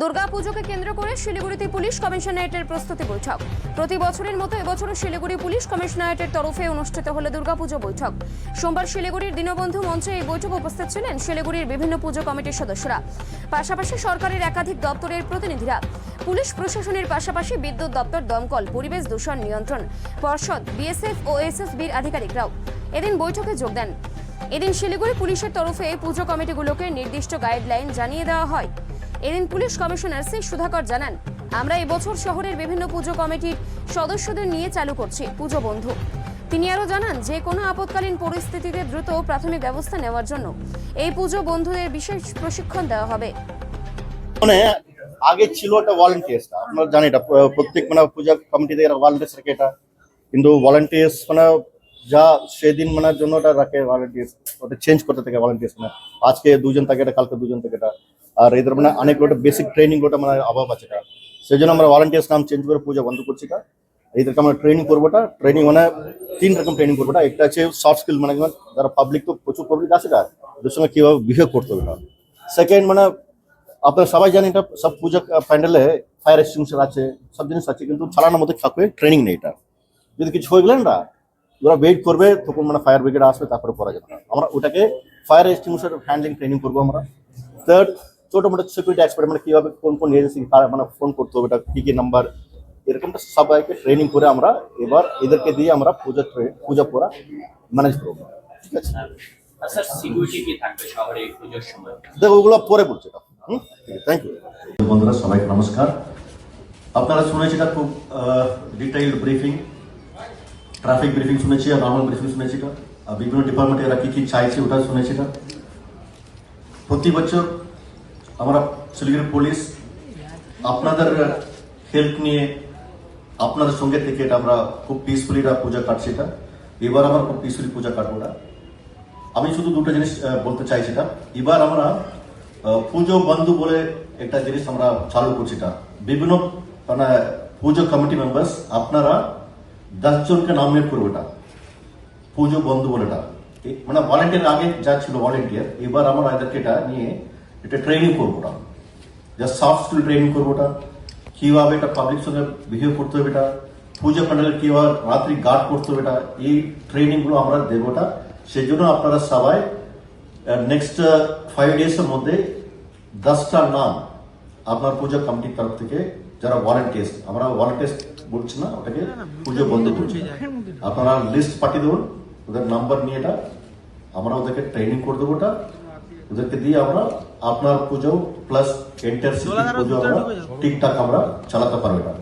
দুর্গাপুজোকে কেন্দ্র করে শিলিগুড়িতে পুলিশ কমিশনারেটের প্রস্তুতি বৈঠক। প্রতি বছরের মতো এবছরও শিলিগুড়ি পুলিশ কমিশনারেটের তরফে অনুষ্ঠিত হলো দুর্গাপুজো বৈঠক। সোমবার শিলিগুড়ির দীনবন্ধু মঞ্চে এই বৈঠক উপস্থিত ছিলেন শিলিগুড়ির বিভিন্ন পুজো কমিটির সদস্যরা। পাশাপাশি সরকারের একাধিক দপ্তরের প্রতিনিধিরা। পুলিশ প্রশাসনের পাশাপাশি বিদ্যুৎ দপ্তর, দমকল, পরিবেশ দূষণ নিয়ন্ত্রণ পর্ষদ, বিএসএফ ও এসএসবির আধিকারিকরাও এদিন বৈঠকে যোগ দেন। এদিন শিলিগুড়ি পুলিশের তরফে পুজো কমিটিগুলোকে নির্দিষ্ট গাইডলাইন জানিয়ে দেওয়া হয়। এদিন পুলিশ কমিশনার সি সুধাকর জানান, আমরা এবছর শহরের বিভিন্ন পুজো কমিটির সদস্যদের নিয়ে চালু করছি পুজো বন্ধু। তিনি আরও জানান, যে কোনো আপৎকালীন পরিস্থিতিতে দ্রুত প্রাথমিক ব্যবস্থা নেওয়ার জন্য এই পুজো বন্ধুদের বিশেষ প্রশিক্ষণ দেওয়া হবে। মানে আগে ছিল একটা ভলেন্টিয়ার্সটা আপনারা জানেন এটা প্রত্যেক মানে পূজা কমিটিতে এরা ভলেন্টিয়ার্স রাখে এটা। কিন্তু ভলেন্টিয়ার্স মানে যা সেদিন মানে জন্য ওটা রাখে ভলেন্টিয়ার্স ওটা চেঞ্জ করতে থাকে ভলেন্টিয়ার্স মানে। আজকে দুজন থাকে, এটা কালকে দুজন থাকে এটা। আর এদের মানে অনেক লোটা বেসিক ট্রেনিং লোটা মানে অভাব আছে সেই জন্য আমরা ভলেন্টিয়ার্স নাম চেঞ্জ করে পূজা বন্ধ করছি এটা এদেরকে আমরা ট্রেনিং করবোটা ট্রেনিং মানে তিন রকম ট্রেনিং করবোটা একটা আছে সফট স্কিল ম্যানেজমেন্ট যারা পাবলিক তো প্রচুর পাবলিক আছে এটা ওদের সঙ্গে কীভাবে বিহেভ করতে হবে এটা সেকেন্ড মানে আপনারা সবাই জানেন এটা, সব পূজা প্যান্ডেলে ফায়ার এক্সটিংশন আছে, সব জিনিস আছে, কিন্তু চালানোর মধ্যে থাকবে ট্রেনিং নেই এটা যদি কিছু হয়ে গেলেন না, ওরা ওয়েট করবে, তখন মানে ফায়ার ব্রিগেড আসবে, তারপরে করা যাবে না আমরা ওটাকে ফায়ার এক্সটিংশন হ্যান্ডলিং ট্রেনিং করব আমরা। থার্ড ছোট মোটো সিকিউরিটি এক্সপার্ট মানে কীভাবে কোন কোন এজেন্সি মানে ফোন করতে হবে এটা কি কি নাম্বার এরকমটা সবাইকে ট্রেনিং করে আমরা এবার এদেরকে দিয়ে আমরা পূজা পূজা পড়া ম্যানেজ করব। ঠিক আছে? আর স্যার সিকিউরিটি কি থাকবে শহরে এই পুজোর সময়? দেখো ওগুলো পরে বলছে এটা। হুম? থ্যাংক ইউ বন্ধুরা সবাইকে নমস্কার। আপনারা শুনেছি এটা খুব ডিটেইলড ব্রিফিং ট্রাফিক ব্রিফিং শুনেছি আর নর্মাল ব্রিফিং শুনেছি বিভিন্ন ডিপার্টমেন্টে এরা কী কি চাইছে ওটা শুনেছি এটা। প্রতি বছর আমরা শিলিগুড়ি পুলিশ, আপনাদের হেল্প নিয়ে আপনাদের সঙ্গে থেকে এটা আমরা খুব পিসফুলি এটা পূজা কাটছি এটা। এবার আমরা খুব পিসফুলি পূজা কাটবো না আমি শুধু দুটো জিনিস বলতে চাইছি সেটা। এবার আমরা পুজো বন্ধু বলে একটা জিনিস আমরা চালু করছি এটা। বিভিন্ন মানে পুজো কমিটি মেম্বার্স আপনারা দশজনকে নমিনেট করব এটা। পুজো বন্ধু বলে এটা। মানে ভলেন্টিয়ার আগে যা ছিল ভলেন্টিয়ার এবার আমরা এদেরকে এটা নিয়ে এটা ট্রেনিং করব এটা জাস্ট সফট স্কিল ট্রেনিং করব এটা। কীভাবে এটা পাবলিক সঙ্গে বিহেভ করতে হবে এটা। পুজো প্যান্ডেল কীভাবে রাত্রি গার্ড করতে হবে এটা। এই ট্রেনিংগুলো আমরা দেবো এটা। সেই জন্য আপনারা সবাই নেক্সট ফাইভ ডেজ এর মধ্যে দশটা নাম আপনার পুজো কমিটির তরফ থেকে যারা ভলেন্টিয়ার্স আমরা ভলেন্টিয়ার্স বলছি না ওটাকে পুজো বন্ধ করছি। আপনারা লিস্ট পাঠিয়ে দেবেন ওদের নাম্বার নিয়ে এটা আমরা ওদেরকে ট্রেনিং করে দেবো ওটা ওদেরকে দিয়ে আমরা আপনার পুজো প্লাস এন্টার সিটি পুজো আমরা ঠিকঠাক আমরা চালাতে পারব। এটা